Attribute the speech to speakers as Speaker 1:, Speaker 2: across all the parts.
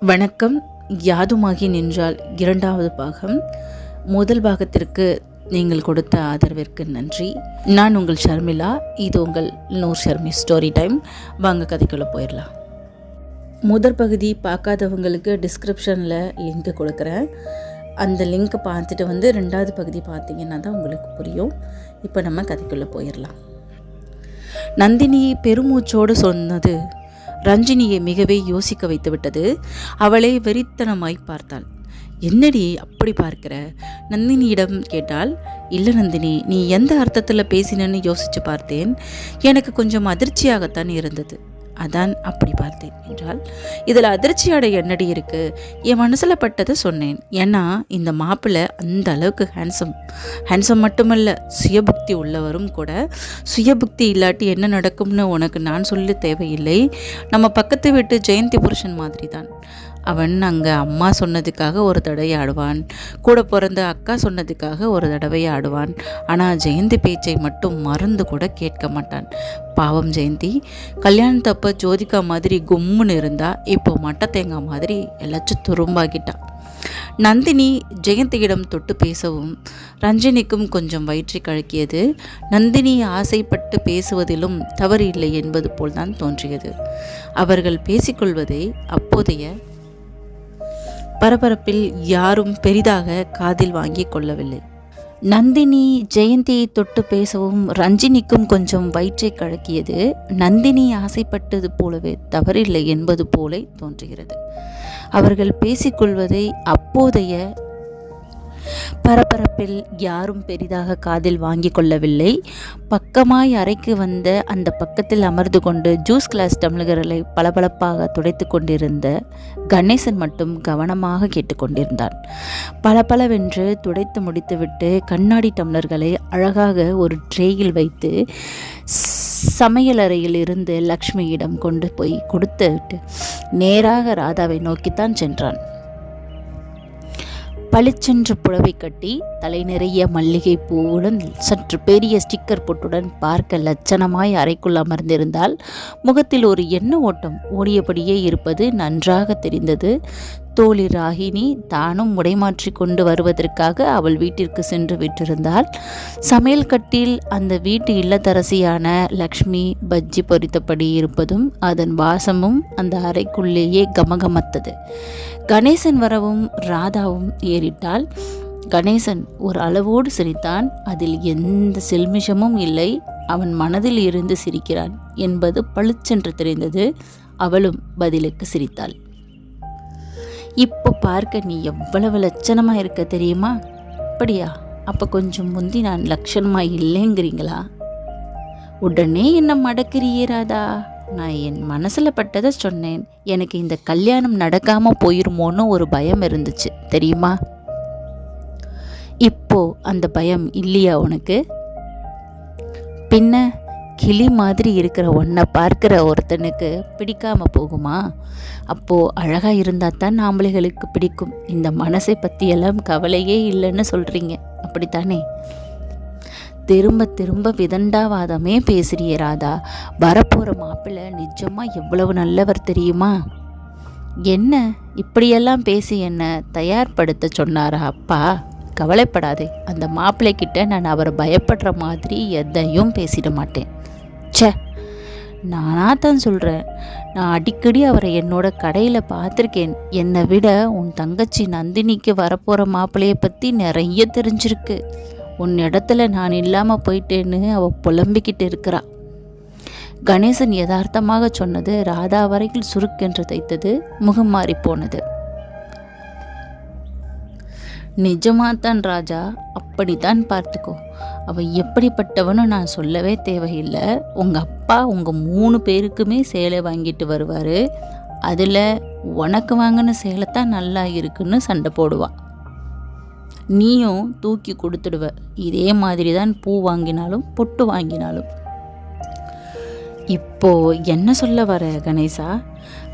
Speaker 1: வணக்கம். யாதுமாகி நின்றால் இரண்டாவது பாகம். முதல் பாகத்திற்கு நீங்கள் கொடுத்த ஆதரவிற்கு நன்றி. நான் உங்கள் ஷர்மிளா. இது உங்கள் நூர் ஷர்மி ஸ்டோரி டைம் வாங்க கதைக்குள்ளே போயிடலாம். முதற் பகுதி பார்க்காதவங்களுக்கு டிஸ்கிரிப்ஷனில் லிங்க் கொடுக்குறேன். அந்த லிங்க்கை பார்த்துட்டு வந்து ரெண்டாவது பகுதி பார்த்தீங்கன்னா தான் உங்களுக்கு புரியும். இப்போ நம்ம கதைக்குள்ளே போயிடலாம். நந்தினி பெருமூச்சோடு சொன்னது ரஞ்சினியை மிகவே யோசிக்க வைத்துவிட்டது. அவளை வெறித்தனமாய் பார்த்தாள். என்னடி அப்படி பார்க்கிற? நந்தினியிடம் கேட்டால் இல்லை நந்தினி நீ எந்த அர்த்தத்தில் பேசினன்னு யோசித்து பார்த்தேன். எனக்கு கொஞ்சம் அதிர்ச்சியாகத்தான் இருந்தது. அதான் அப்படி பார்த்தேன் என்றால் இதில் அதிர்ச்சியோட என்னடி இருக்குது என் மனசில் பட்டதை சொன்னேன். ஏன்னா இந்த மாப்பிள்ளை அந்த அளவுக்கு ஹேண்ட்ஸம் ஹேண்ட்ஸம் மட்டுமல்ல சுயபுக்தி உள்ளவரும் கூட. சுயபுக்தி இல்லாட்டி என்ன நடக்கும்னு உனக்கு நான் சொல்ல தேவையில்லை. நம்ம பக்கத்து வீட்டு ஜெயந்தி புருஷன் மாதிரி தான் அவன் அங்கே அம்மா சொன்னதுக்காக ஒரு தடவை ஆடுவான். கூட பிறந்த அக்கா சொன்னதுக்காக ஒரு தடவை ஆடுவான். ஆனால் ஜெயந்தி பேச்சை மட்டும் மறந்து கூட கேட்க மாட்டான். பாவம் ஜெயந்தி. கல்யாணத்தப்ப ஜோதிகா மாதிரி கும்முன்னு இருந்தா இப்போ மட்டை தேங்காய் மாதிரி எல்லாச்சும் துரும்பாகிட்டான் நந்தினி ஜெயந்தியிடம் தொட்டு பேசவும் ரஞ்சினிக்கும் கொஞ்சம் வயிற்றை கழக்கியது நந்தினி ஆசைப்பட்டு பேசுவதிலும் தவறு இல்லை என்பது போல்தான் தோன்றியது. அவர்கள் பேசிக்கொள்வதை அப்போதைய பரபரப்பில் யாரும் பெரிதாக காதில் வாங்கி கொள்ளவில்லை. நந்தினி ஜெயந்தியை தொட்டு பேசவும் ரஞ்சினிக்கும் கொஞ்சம் வயிற்றை கழக்கியது நந்தினி ஆசைப்பட்டது போலவே தவறில்லை என்பது போலே தோன்றுகிறது. அவர்கள் பேசிக்கொள்வதை அப்போதைய பரபரப்பில் யாரும் பெரிதாக காதில் வாங்கி கொள்ளவில்லை. பக்கமாய் அறைக்கு வந்த அந்த பக்கத்தில் அமர்ந்து கொண்டு ஜூஸ் கிளாஸ் டம்ளர்களை பளபளப்பாக துடைத்து கொண்டிருந்த கணேசன் மட்டும் கவனமாக கேட்டுக்கொண்டிருந்தான் பளபளவென்று துடைத்து முடித்துவிட்டு கண்ணாடி டம்ளர்களை அழகாக ஒரு ட்ரேயில் வைத்து சமையலறையில் இருந்து லக்ஷ்மியிடம் கொண்டு போய் கொடுத்து விட்டு நேராக ராதாவை நோக்கித்தான் சென்றான். பளிச்சென்று புடவை கட்டி தலை நிறைய மல்லிகை பூவுடன் சற்று பெரிய ஸ்டிக்கர் பொட்டுடன் பார்க்க லட்சணமாய் அறைக்குள் அமர்ந்திருந்தால் முகத்தில் ஒரு எண்ண ஓட்டம் ஓடியபடியே இருப்பது நன்றாக தெரிந்தது. தோழி ராகினி தானும் உடைமாற்றி கொண்டு வருவதற்காக அவள் வீட்டிற்கு சென்று விட்டிருந்தாள். சமையல் கட்டில் அந்த வீட்டு இல்லத்தரசியான லக்ஷ்மி பஜ்ஜி பொரித்தபடி இருப்பதும் அதன் வாசமும் அந்த அறைக்குள்ளேயே கமகமத்தது. கணேசன் வரவும் ராதாவும் ஏறிட்டால் கணேசன் ஒரு அளவோடு சிரித்தான். அதில் எந்த செல்மிஷமும் இல்லை. அவன் மனதில் இருந்து சிரிக்கிறான் என்பது பளிச்சென்று தெரிந்தது. அவளும் பதிலுக்கு சிரித்தாள். இப்போ பார்க்க நீ எவ்வளவு லட்சணமாக இருக்க தெரியுமா? அப்படியா? அப்போ கொஞ்சம் முந்தி நான் லட்சணமாக இல்லைங்கிறீங்களா? உடனே என்ன மடக்கிறியே ராதா? நான் என் மனசில் பட்டதை சொன்னேன். எனக்கு இந்த கல்யாணம் நடக்காமல் போயிருமோன்னு ஒரு பயம் இருந்துச்சு. தெரியுமா? இப்போ அந்த பயம் இல்லையா உனக்கு? பின்ன? கிளி மாதிரி இருக்கிற ஒன்றை பார்க்குற ஒருத்தனுக்கு பிடிக்காமல் போகுமா? அப்போது அழகாக இருந்தால் தான் ஆம்பளைகளுக்கு பிடிக்கும். இந்த மனசை பற்றியெல்லாம் கவலையே இல்லைன்னு சொல்கிறீங்க அப்படித்தானே? திரும்ப திரும்ப விதண்டாவாதமே பேசுறியே ராதா. வரப்போகிற மாப்பிள்ளை நிஜமாக எவ்வளவு நல்லவர் தெரியுமா? என்ன? இப்படியெல்லாம் பேசி என்னை தயார்படுத்த சொன்னாரா அப்பா? கவலைப்படாதே. அந்த மாப்பிள்ளைக்கிட்ட நான் அவரை பயப்படுற மாதிரி எதையும் பேசிட மாட்டேன். ச்சே நானாக தான் சொல்கிறேன் நான் அடிக்கடி அவரை என்னோட கடையில் பார்த்துருக்கேன். என்னை விட உன் தங்கச்சி நந்தினிக்கு வரப்போகிற மாப்பிள்ளையை பற்றி நிறைய தெரிஞ்சிருக்கு. உன் இடத்துல நான் இல்லாமல் போயிட்டேன்னு அவள் புலம்பிக்கிட்டு இருக்கிறா. கணேசன் யதார்த்தமாக சொன்னது ராதா வரையில் சுருக்கென்று தைத்தது முகம் மாறி போனது. நிஜமாத்தான் ராஜா அப்படித்தான் பார்த்துக்கோ. அவள் எப்படிப்பட்டவனு நான் சொல்லவே தேவையில்லை. உங்கள் அப்பா உங்கள் மூணு பேருக்குமே சேலை வாங்கிட்டு வருவார். அதில் உனக்கு வாங்கின சேலை தான் நல்லா இருக்குன்னு சண்டை போடுவான். நீயும் தூக்கி கொடுத்துடுவ. இதே மாதிரி தான் பூ வாங்கினாலும் பொட்டு வாங்கினாலும். இப்போ என்ன சொல்ல வர கணேசா?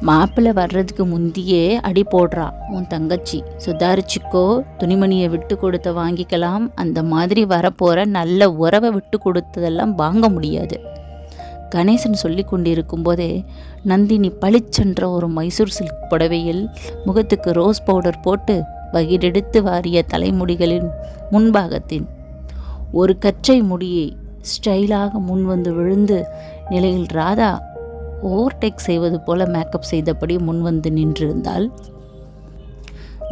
Speaker 1: மாப்பிள்ளை வர்றதுக்கு முந்தியே அடி போடுறா. உன் தங்கச்சி சுதாரிச்சிக்கோ. துணிமணியை விட்டு கொடுத்த வாங்கிக்கலாம். அந்த மாதிரி வரப்போகிற நல்ல உறவை விட்டு கொடுத்ததெல்லாம் வாங்க முடியாது. கணேசன் சொல்லி கொண்டிருக்கும் போதே நந்தினி பளிச்சென்ற ஒரு மைசூர் சில்க் புடவையில் முகத்துக்கு ரோஸ் பவுடர் போட்டு வகிடெடுத்து வாரிய தலைமுடிகளின் முன்பாகத்தின் ஒரு கற்றை முடியை ஸ்டைலாக முன் வந்து விழுந்து நிலையில் ராதா ஓவர்டேக் செய்வது போல மேக்கப் செய்தபடி முன் வந்து நின்றிருந்தாள்.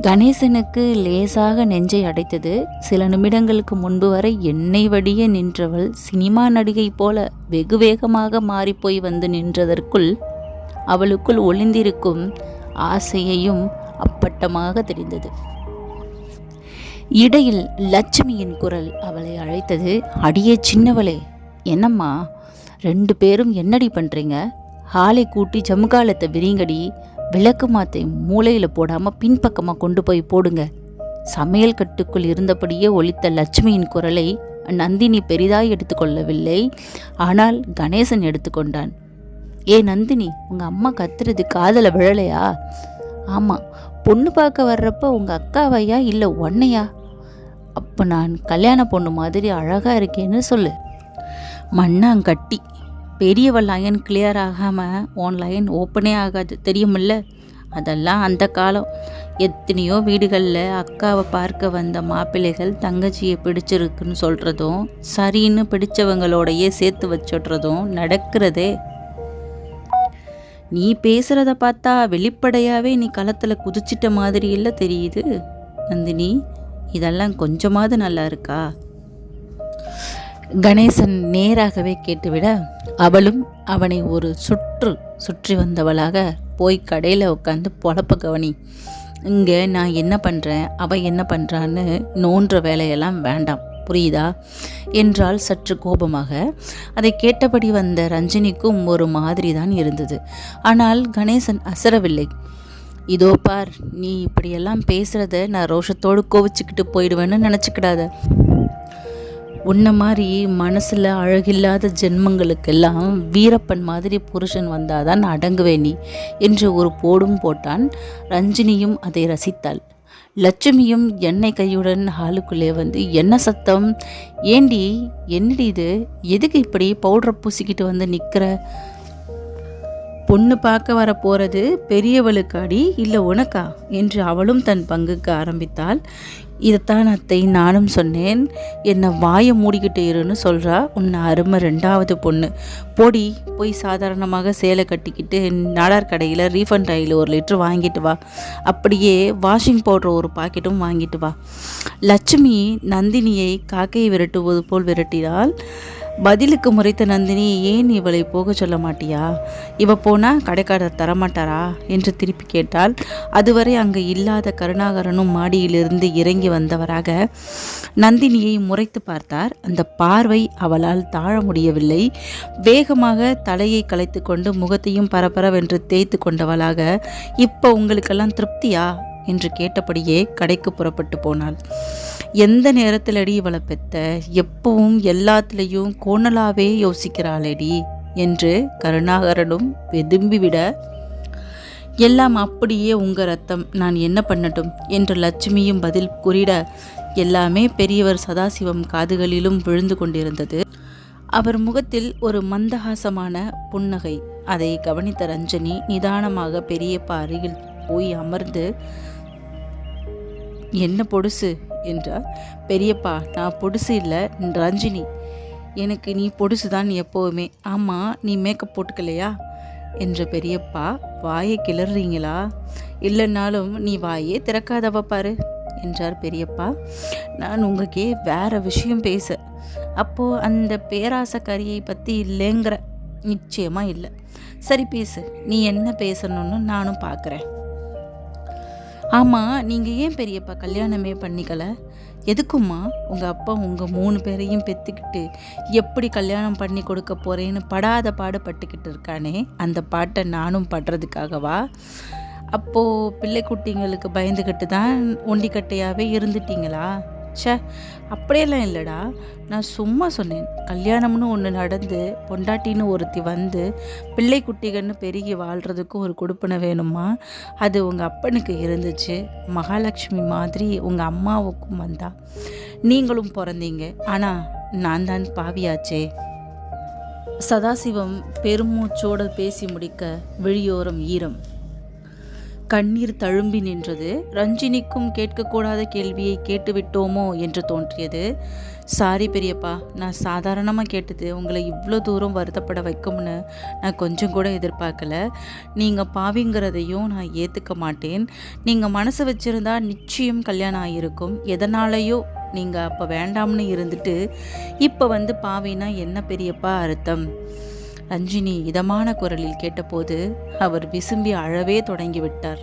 Speaker 1: கணேசனுக்கு லேசாக நெஞ்சை அடைத்தது. சில நிமிடங்களுக்கு முன்பு வரை எண்ணெய் வடிய நின்றவள் சினிமா நடிகை போல வெகு வேகமாக மாறிப்போய் வந்து நின்றதற்குள் அவளுக்குள் ஒளிந்திருக்கும் ஆசையையும் அப்பட்டமாக தெரிந்தது. இடையில் லட்சுமியின் குரல் அவளை அழைத்தது. அடியே சின்னவளே என்னம்மா? ரெண்டு பேரும் என்னடி பண்ணுறீங்க ஹாலை கூட்டி ஜமுகாலத்தை விரிங்கடி விளக்கு மாத்தை மூளையில் போடாமல் பின்பக்கமாக கொண்டு போய் போடுங்க. சமையல் கட்டுக்குள் இருந்தபடியே ஒலித்த லட்சுமியின் குரலை நந்தினி பெரிதாய் எடுத்துக்கொள்ளவில்லை. ஆனால் கணேசன் எடுத்துக்கொண்டான். ஏ நந்தினி உங்கள் அம்மா கத்துறது காதல விழலையா? ஆமாம் பொண்ணு பார்க்க வர்றப்ப உங்கள் அக்காவையா இல்லை ஒன்னையா அப்போ நான் கல்யாண பொண்ணு மாதிரி அழகாக இருக்கேன்னு சொல்லு. மண்ணாங்கட்டி. பெரியவ லயன் கிளியர் ஆகாமல் உன் லைன் ஓப்பனே ஆகாது. தெரியுமில்ல? அதெல்லாம் அந்த காலம். எத்தனையோ வீடுகளில் அக்காவை பார்க்க வந்த மாப்பிள்ளைகள் தங்கச்சியை பிடிச்சிருக்குன்னு சொல்கிறதும் சரின்னு பிடிச்சவங்களோடையே சேர்த்து வச்சுடுறதும் நடக்கிறதே. நீ பேசுகிறத பார்த்தா வெளிப்படையாகவே நீ களத்தில் குதிச்சிட்ட மாதிரி இல்லை தெரியுது நந்தினி. இதெல்லாம் கொஞ்சமாவது நல்லா இருக்கா? கணேசன் நேராகவே கேட்டுவிட அவளும் அவனை ஒரு சுற்று சுற்றி வந்தவளாக போய் கடையில் உட்காந்து பொழப்ப கவனி. இங்கே நான் என்ன பண்ணுறேன் அவள் என்ன பண்ணுறான்னு நோன்ற வேலையெல்லாம் வேண்டாம். புரியுதா? என்றால் சற்று கோபமாக. அதை கேட்டபடி வந்த ரஞ்சினிக்கும் ஒரு மாதிரி தான் இருந்தது. ஆனால் கணேசன் அசரவில்லை. இதோ பார் நீ இப்படியெல்லாம் பேசுகிறத நான் ரோஷத்தோடு கோவிச்சுக்கிட்டு போயிடுவேன்னு நினச்சிக்கிடாத. உன்ன மாதிரி மனசில் அழகில்லாத ஜென்மங்களுக்கெல்லாம் வீரப்பன் மாதிரி புருஷன் வந்தாதான் அடங்குவே நீ என்று ஒரு போடும் போட்டான் ரஞ்சினியும் அதை ரசித்தாள். லட்சுமியும் எண்ணெய் கையுடன் ஹாலுக்குள்ளே வந்து என்ன சத்தம்? ஏண்டி? என்னடி இது? எதுக்கு இப்படி பவுடரை பூசிக்கிட்டு வந்து நிற்கிற பொண்ணு பார்க்க வர போகிறது பெரியவளுக்காடி இல்லை உனக்கா? என்று அவளும் தன் பங்குக்கு ஆரம்பித்தாள். இதைத்தான் அத்தை நானும் சொன்னேன். என்னை வாயை மூடிக்கிட்டு இருன்னு சொல்கிறா உன்னை அருமை ரெண்டாவது பொண்ணு. பொடி போய் சாதாரணமாக சேலை கட்டிக்கிட்டு நாடார் கடையில் ரீஃபண்ட் ஆயில் ஒரு லிட்டர் வாங்கிட்டு வா. அப்படியே வாஷிங் பவுடர் ஒரு பாக்கெட்டும் வாங்கிட்டு வா. லட்சுமி நந்தினியை காக்கையை விரட்டுவது போல் விரட்டினால் பதிலுக்கு முறைத்த நந்தினி ஏன் இவளை போக சொல்ல மாட்டியா? இவ போனா கடைக்காரர் தரமாட்டாரா? என்று திருப்பி கேட்டால் அதுவரை அங்கு இல்லாத கருணாகரனும் மாடியிலிருந்து இறங்கி வந்தவராக நந்தினியை முறைத்து பார்த்தார். அந்த பார்வை அவளால் தாழ முடியவில்லை. வேகமாக தலையை கலைத்து கொண்டு முகத்தையும் பரபரவென்று தேய்த்து கொண்டவளாக இப்போ உங்களுக்கெல்லாம் திருப்தியா? என்று கேட்டபடியே கடைக்கு புறப்பட்டு போனாள். எந்த நேரத்திலடி இவளை பெத்த? எப்பவும் எல்லாத்துலேயும் கோணலாவே யோசிக்கிறாளடி என்று கருணாகரனும் வெதும்பிவிட எல்லாம் அப்படியே உங்க ரத்தம். நான் என்ன பண்ணட்டும்? என்று லட்சுமியும் பதில் கூறிட எல்லாமே பெரியவர் சதாசிவம் காதுகளிலும் விழுந்து கொண்டிருந்தது. அவர் முகத்தில் ஒரு மந்தகாசமான புன்னகை. அதை கவனித்த ரஞ்சனி நிதானமாக பெரியப்பா அருகில் போய் அமர்ந்து என்ன பொடுசு? என்றார். பெரியப்பா நான் பொடுசு இல்லை ரஞ்சினி. எனக்கு நீ பொடுசு தான் எப்போவுமே. ஆமாம் நீ மேக்கப் போட்டுக்கலையா? என்ற பெரியப்பா வாயை கிளறீங்களா இல்லைன்னாலும் நீ வாயே திறக்காதவ பாரு என்றார் பெரியப்பா. நான் உங்களுக்கே வேற விஷயம் பேச. அப்போது அந்த பேராசக்காரியை பற்றி இல்லைங்கிற நிச்சயமாக இல்லை. சரி பேசு நீ என்ன பேசணும்னு நானும் பார்க்குறேன் ஆமாம் நீங்கள் ஏன் பெரியப்பா கல்யாணமே பண்ணிக்கல? எதுக்கும்மா? உங்கள் அப்பா உங்கள் மூணு பேரையும் பெற்றுக்கிட்டு எப்படி கல்யாணம் பண்ணி கொடுக்க போகிறேன்னு படாத பாடுபட்டுக்கிட்டு இருக்கானே? அந்த பாட்டை நானும் படுறதுக்காகவா? அப்போது பிள்ளை குட்டிங்களுக்கு பயந்துக்கிட்டு தான் ஒண்டிக்கட்டையாகவே இருந்துட்டீங்களா? ச்சே அப்படியெல்லாம் இல்லைடா. நான் சும்மா சொன்னேன். கல்யாணம்னு ஒன்று நடந்து பொண்டாட்டின்னு ஒருத்தி வந்து பிள்ளை குட்டிகள்னு பெருகி வாழ்கிறதுக்கு ஒரு கொடுப்பனை வேணுமா? அது உங்கள் அப்பனுக்கு இருந்துச்சு. மகாலட்சுமி மாதிரி உங்கள் அம்மாவுக்கும் வந்தா. நீங்களும் பிறந்தீங்க. ஆனால் நான் தான் பாவியாச்சே. சதாசிவம் பெருமூச்சோடு பேசி முடிக்க விழியோரம் ஈரம். கண்ணீர் தழும்பி நின்றது. ரஞ்சினிக்கும் கேட்கக்கூடாத கேள்வியை கேட்டுவிட்டோமோ என்று தோன்றியது. சாரி பெரியப்பா நான் சாதாரணமாக கேட்டது உங்களை இவ்வளோ தூரம் வருத்தப்பட வைக்கும்னு நான் கொஞ்சம் கூட எதிர்பார்க்கல. நீங்கள் பாவிங்கிறதையும் நான் ஏற்றுக்க மாட்டேன். நீங்கள் மனசு வச்சுருந்தா நிச்சயம் கல்யாணம் ஆகியிருக்கும் எதனாலேயோ நீங்கள் அப்போ வேண்டாம்னு இருந்துட்டு இப்போ வந்து பாவினா என்ன பெரியப்பா அர்த்தம்? ரஞ்சினி இதமான குரலில் கேட்டபோது அவர் விசும்பி அழவே தொடங்கிவிட்டார்.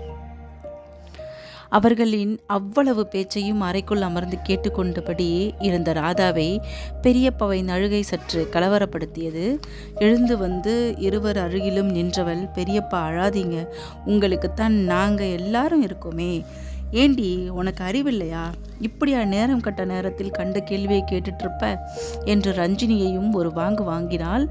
Speaker 1: அவர்களின் அவ்வளவு பேச்சையும் அறைக்குள் அமர்ந்து கேட்டுக்கொண்டபடி இருந்த ராதாவை பெரியப்பவை அழுகை சற்று கலவரப்படுத்தியது. எழுந்து வந்து இருவர் அருகிலும் நின்றவள் பெரியப்பா அழாதீங்க. உங்களுக்குத்தான் நாங்கள் எல்லாரும் இருக்கோமே. ஏண்டி உனக்கு அறிவில்லையா? இப்படியா நேரம் கட்ட நேரத்தில் கண்ட கேள்வியை கேட்டுட்ருப்ப என்று ரஞ்சினியையும் ஒரு வாங்கு வாங்கினால்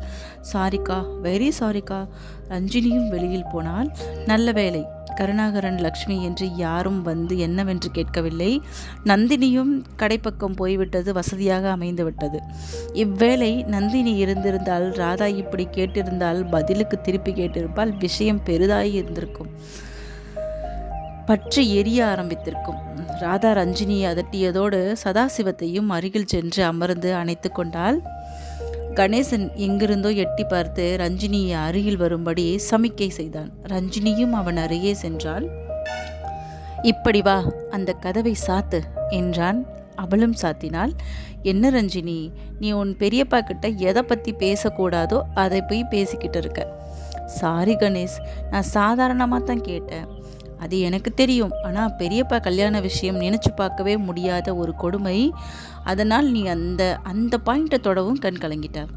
Speaker 1: சாரிக்கா வெரி சாரிக்கா ரஞ்சினியும் வெளியில் போனால் நல்ல வேலை கருணாகரன் லக்ஷ்மி என்று யாரும் வந்து என்னவென்று கேட்கவில்லை. நந்தினியும் கடைப்பக்கம் போய்விட்டது வசதியாக அமைந்துவிட்டது. இவ்வேளை நந்தினி இருந்திருந்தால் ராதா இப்படி கேட்டிருந்தால் பதிலுக்கு திருப்பி கேட்டிருப்பால் விஷயம் பெரிதாகி இருந்திருக்கும் பற்றி எரிய ஆரம்பித்திருக்கும். ராதா ரஞ்சினியை அதட்டியதோடு சதாசிவத்தையும் அருகில் சென்று அமர்ந்து அணைத்து கொண்டால் கணேசன் எங்கிருந்தோ எட்டி பார்த்து ரஞ்சினியை அருகில் வரும்படி சமிக்கை செய்தான். ரஞ்சினியும் அவன் அருகே சென்றாள். இப்படி வா அந்த கதவை சாத்து என்றான். அவளும் சாத்தினாள். என்ன ரஞ்சினி நீ உன் பெரியப்பா கிட்ட எதை பற்றி பேசக்கூடாதோ அதை போய் பேசிக்கிட்டு இருக்க. சாரி கணேஷ் நான் சாதாரணமாக தான் கேட்டேன். அது எனக்கு தெரியும். ஆனால் பெரியப்பா கல்யாண விஷயம் நினச்சி பார்க்கவே முடியாத ஒரு கொடுமை. அதனால் நீ அந்த அந்த பாயிண்ட்டை தொடவும் கண் கலங்கிட்டார்.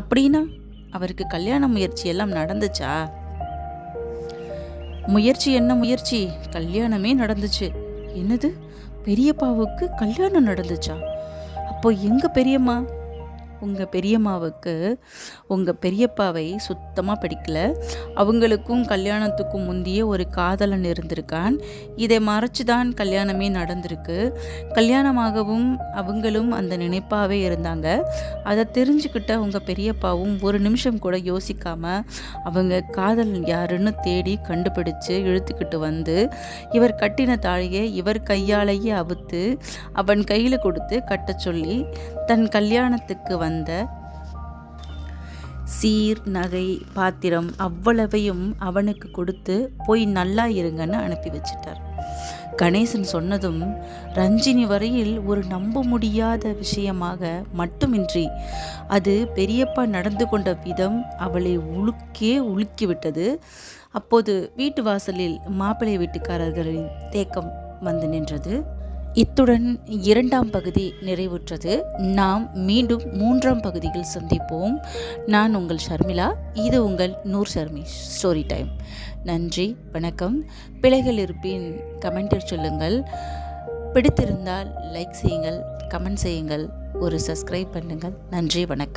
Speaker 1: அப்படின்னா அவருக்கு கல்யாண முயற்சி எல்லாம் நடந்துச்சா? முயற்சி என்ன முயற்சி? கல்யாணமே நடந்துச்சு. என்னது? பெரியப்பாவுக்கு கல்யாணம் நடந்துச்சா? அப்போ எங்கள் பெரியம்மா? உங்கள் பெரியம்மாவுக்கு உங்கள் பெரியப்பாவை சுத்தமாக பிடிக்கல. அவங்களுக்கும் கல்யாணத்துக்கும் முந்தைய ஒரு காதலன் இருந்திருக்கான். இதை மறைச்சு தான் கல்யாணமே நடந்திருக்கு. கல்யாணமாகவும் அவங்களும் அந்த நினைப்பாகவே இருந்தாங்க. அதை தெரிஞ்சுக்கிட்ட உங்கள் பெரியப்பாவும் ஒரு நிமிஷம் கூட யோசிக்காமல் அவங்க காதலன் யாருன்னு தேடி கண்டுபிடிச்சு இழுத்துக்கிட்டு வந்து இவர் கட்டின தாழியை இவர் கையாலேயே அவுத்து அவன் கையில் கொடுத்து கட்ட சொல்லி தன் கல்யாணத்துக்கு வந்த சீர் நகை பாத்திரம் அவ்வளவையும் அவனுக்கு கொடுத்து போய் நல்லா இருங்கன்னு அனுப்பி வச்சிட்டார். கணேசன் சொன்னதும் ரஞ்சினி வரையில் ஒரு நம்ப முடியாத விஷயமாக மட்டுமின்றி அது பெரியப்பா நடந்து கொண்ட விதம் அவளை உழுக்கே உலுக்கிவிட்டது அப்போது வீட்டு வாசலில் மாப்பிள்ளை வீட்டுக்காரர்களின் தேக்கம் வந்து நின்றது. இத்துடன் இரண்டாம் பகுதி நிறைவுற்றது. நாம் மீண்டும் மூன்றாம் பகுதியில் சந்திப்போம். நான் உங்கள் ஷர்மிளா இது உங்கள் நூர் ஷர்மி ஸ்டோரி டைம் நன்றி வணக்கம். பிழைகள் இருப்பின் கமெண்டில் சொல்லுங்கள். பிடித்திருந்தால் லைக் செய்யுங்கள் கமெண்ட் செய்யுங்கள். ஒரு சப்ஸ்கிரைப் பண்ணுங்கள். நன்றி வணக்கம்.